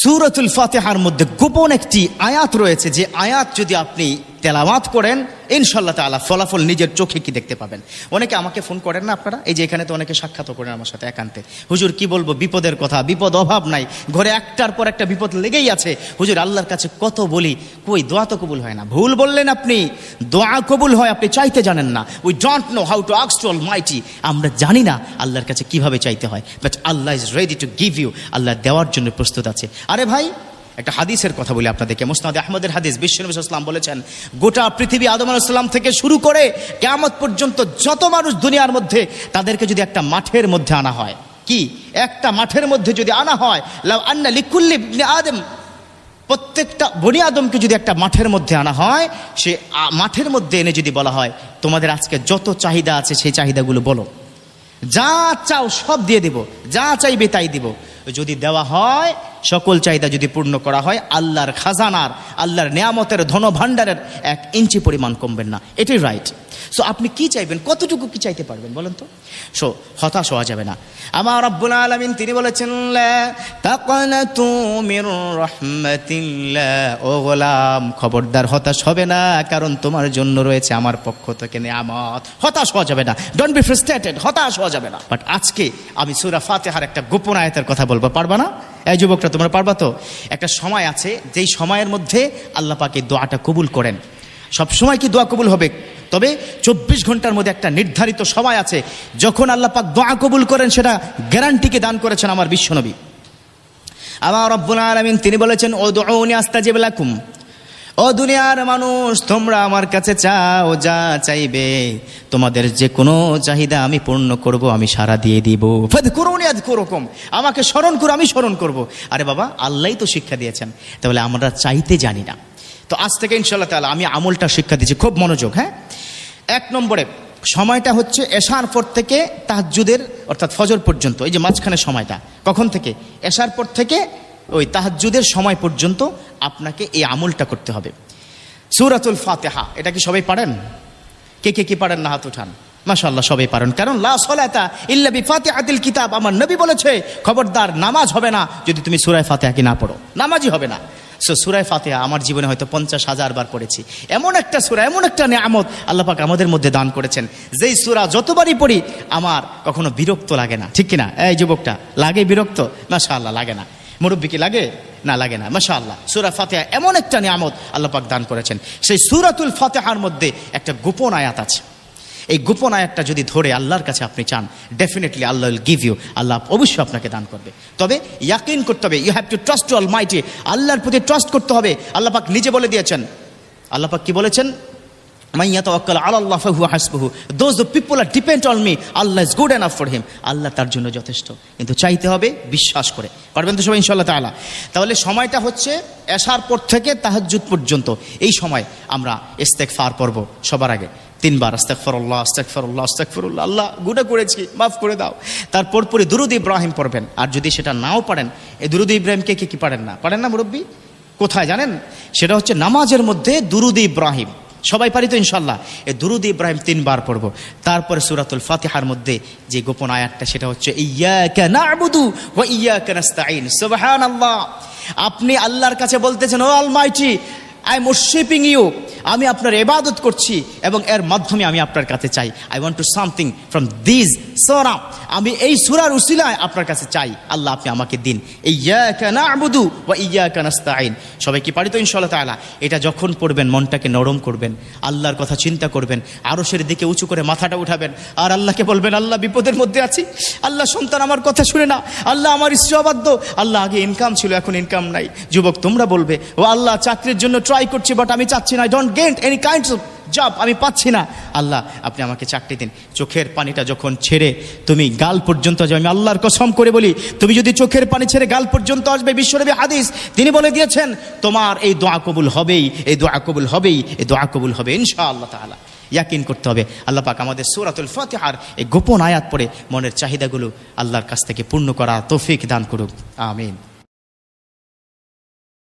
সুরতুল ফাতেহার মধ্যে গোপন একটি আয়াত রয়েছে যে আয়াত যদি আপনি তেলাওয়াত করেন ইনশাল্লাহ তাআলা ফলাফল নিজের চোখে কি দেখতে পাবেন। অনেকে আমাকে ফোন করেন না আপনারা? এই যে এখানে তো অনেকে সাক্ষাৎ করেন আমার সাথে একান্তে। হুজুর, কি বলব? বিপদের কথা, বিপদ অভাব নাই। ঘরে একটার পর একটা বিপদ লেগেই আছে। হুজুর, আল্লাহর কাছে কত বলি, কই, দোয়া তো কবুল হয় না। ভুল বললেন আপনি, দোয়া কবুল হয়, আপনি চাইতে জানেন না। We don't know how to আক্স to mighty আমরা জানি না আল্লাহর কাছে কীভাবে চাইতে হয়। But Allah is ready to give you Allah দেওয়ার জন্য প্রস্তুত আছে। আরে ভাই একটা হাদিসের কথা বলি আপনাদেরকে। মুসনাদ আহমদের হাদিস বিশ্বনবী ইসলাম বলেছেন, গোটা পৃথিবী আদম আলাইসাল্লাম থেকে শুরু করে কেয়ামত পর্যন্ত যত মানুষ দুনিয়ার মধ্যে, তাদেরকে যদি একটা মাঠের মধ্যে আনা হয়, কি? একটা মাঠের মধ্যে যদি আনা হয়, লাউ আন্না লিকুল্লি আদম, প্রত্যেকটা বনি আদমকে যদি একটা মাঠের মধ্যে আনা হয়, সে মাঠের মধ্যে এনে যদি বলা হয়, তোমাদের আজকে যত চাহিদা আছে সেই চাহিদাগুলো বলো। যা চাও সব দিয়ে দেব, যা চাইবে তাই দিব। যদি দেওয়া হয় সকল চাহিদা যদি পূর্ণ করা হয়, আল্লাহর খাজানার, আল্লাহর নিয়ামতের ধন ভাণ্ডারের এক ইঞ্চি পরিমাণ কমবেন না। এটাই রাইট সো আপনি কি চাইবেন? কতটুকু কি চাইতে পারবেন বলেন তো? সো হতাশ হওয়া যাবে না। আমার রব্বুল আলামিন তিনি বলেছেন ও গোলাম, খবরদার হতাশ হবে না, কারণ তোমার জন্য রয়েছে আমার পক্ষ থেকে নিয়ামত। হতাশ হওয়া যাবে না। ডোন্ট বি ফ্রাস্ট্রেটেড হতাশ হওয়া যাবে না। বাট আজকে আমি সূরা ফাতেহার একটা গোপন আয়াতের কথা বলব, পারবা না? এই যুবকরা, তোমরা পারবা তো? একটা সময় আছে, যেই সময়ের মধ্যে আল্লাহ পাকে দোয়াটা কবুল করেন। সব সময় কি দোয়া কবুল হবে? তবে চব্বিশ ঘণ্টার মধ্যে একটা নির্ধারিত সময় আছে, যখন আল্লাহ পাক দোয়া কবুল করেন, সেটা গ্যারান্টিকে দান করেছেন আমার বিশ্বনবী। আমার রব্বুল আলমিন, তিনি বলেছেন ও দোনি আস্তাজিব লাকুম। ও দুনিয়ার মানুষ, তোমরা আমার কাছে চাও যা চাইবে। তোমাদের যে কোনো চাহিদা আমি পূর্ণ করব, আমি সারা দিয়ে দিব। করুন করকম আমাকে স্মরণ করো, আমি স্মরণ করব। আরে বাবা, আল্লাহই তো শিক্ষা দিয়েছেন। তাহলে আমরা চাইতে জানি না। তো আজ থেকে ইনশাল্লাহ তাহলে আমি আমলটা শিক্ষা দিচ্ছি। খুব মনোযোগ হ্যাঁ? এক নম্বরে, সময়টা হচ্ছে এশার পর থেকে তাহাজ্জুদের, অর্থাৎ ফজর পর্যন্ত, এই যে মাঝখানে সময়টা। কখন থেকে? এশার পর থেকে ওই তাহাজ্জুদের সময় পর্যন্ত আপনাকে এই আমলটা করতে হবে। সুরাতুল ফাতেহা, এটা কি সবাই পারেন? কে কে কি পারেন না হাত উঠান? মাশাল্লাহ সবাই পারেন। কারণ, লা সলাতা ইল্লা বি ফাতিহাতিল কিতাব, আমার নবী বলেছে, খবরদার নামাজ হবে না যদি তুমি সূরা ফাতিহা কি না পড়ো। নামাজই হবে না। সো সুরায় ফাতেহা আমার জীবনে হয়তো পঞ্চাশ হাজার বার পড়েছি। এমন একটা সুরা, এমন একটা নিয়ামত আল্লাহ পাক আমাদের মধ্যে দান করেছেন। যেই সুরা যতবারই পড়ি, আমার কখনো বিরক্ত লাগে না। ঠিক কিনা? এই যুবকটা, লাগে বিরক্ত? মাশাআল্লাহ, লাগে না। মুরব্বী কি লাগে? না লাগে না। মাশা আল্লাহ সুরা ফাতেহা এমন একটা নিয়ামত আল্লাহ পাক দান করেছেন। সেই সুরাতুল ফাতেহার মধ্যে একটা গোপন আয়াত আছে। এই গোপন আয়াতটা যদি ধরে আল্লাহর কাছে আপনি চান definitely Allah will give you. Allah অবশ্যই আপনাকে দান করবে। তবে ইয়াকিন করতে হবে। You have to trust to almighty আল্লাহর প্রতি ট্রাস্ট করতে হবে। আল্লাহ পাক নিজে বলে দিয়েছেন। আল্লাহ পাক কি বলেছেন? The people are depend me Allah is good enough for him Allah তার জন্য যথেষ্ট। কিন্তু চাইতে হবে বিশ্বাস করে। পারবেন তো সবাই ইনশাল্লাহ তাআলা। তাহলে সময়টা হচ্ছে এশার পর থেকে তাহাজ্জুদ পর্যন্ত। এই সময় আমরা ইস্তেক ফার পড়ব সবার আগে। তিনবার আস্তাগফিরুল্লাহ আস্তাগফিরুল্লাহ আস্তাগফিরুল্লাহ। আল্লাহ, গুনাহ করেছি, মাফ করে দাও। তারপর পরে দুরুদ ইব্রাহিম পড়বেন। আর যদি সেটা নাও পারেন, এই দুরুদ ইব্রাহিমকে কি কি পারেন না? পারেন না মুরব্বী? কোথায় জানেন? সেটা হচ্ছে নামাজের মধ্যে দুরুদ ইব্রাহিম। সবাই পারি তো ইনশাল্লাহ এই দুরুদ ইব্রাহিম তিনবার পড়ব। তারপরে সুরাতুল ফাতিহার মধ্যে যে গোপন আয়াতটা, সেটা হচ্ছে নাস্তাঈন। সুবহানাল্লাহ। আপনি আল্লাহর কাছে বলতেছেন, O almighty, I am worshipping you. আমি আপনার এবাদত করছি এবং এর মাধ্যমে আমি আপনার কাছে চাই। I want to something from this সোরা আমি এই সুরার উসিলায় আপনার কাছে চাই। আল্লাহ আপনি আমাকে দিন। ইয়াকা না'বুদু ওয়া ইয়াকা নাস্তাঈন। সবাই কি পারি তো ইনশাআল্লাহ তাআলা? এটা যখন পড়বেন, মনটাকে নরম করবেন, আল্লাহর কথা চিন্তা করবেন, আরশের দিকে উঁচু করে মাথাটা উঠাবেন, আর আল্লাহকে বলবেন, আল্লাহ, বিপদের মধ্যে আছি। আল্লাহ, সন্তান আমার কথা শুনে না। আল্লাহ, আমার স্ত্রী অবাধ্য। আল্লাহ, আগে ইনকাম ছিল, এখন ইনকাম নাই। যুবক, তোমরা বলবে, ও আল্লাহ, চাকরির জন্য ট্রাই করছি বাট আমি চাচ্ছি না I get any kinds of job আমি পাচ্ছি না। আল্লাহ, আপনি আমাকে চাকরি দিন। চোখের পানিটা যখন ছেড়ে তুমি গাল পর্যন্ত যাবে আমি আল্লাহর কসম করে বলি, তুমি যদি চোখের পানি ছেড়ে গাল পর্যন্ত আসবে, বিশ্বনবী হাদিস, তিনি বলে দিয়েছেন, তোমার এই দোয়া কবুল হবেই, এই দোয়া কবুল হবেই, এই দোয়া কবুল হবে ইনশাআল্লাহ তাআলা। ইয়াকিন করতে হবে। আল্লাহ পাক আমাদের সূরাতুল ফাতিহার এই গোপন আয়াত পড়ে মনের চাহিদাগুলো আল্লাহর কাছ থেকে পূর্ণ করা তৌফিক দান করুক। আমিন।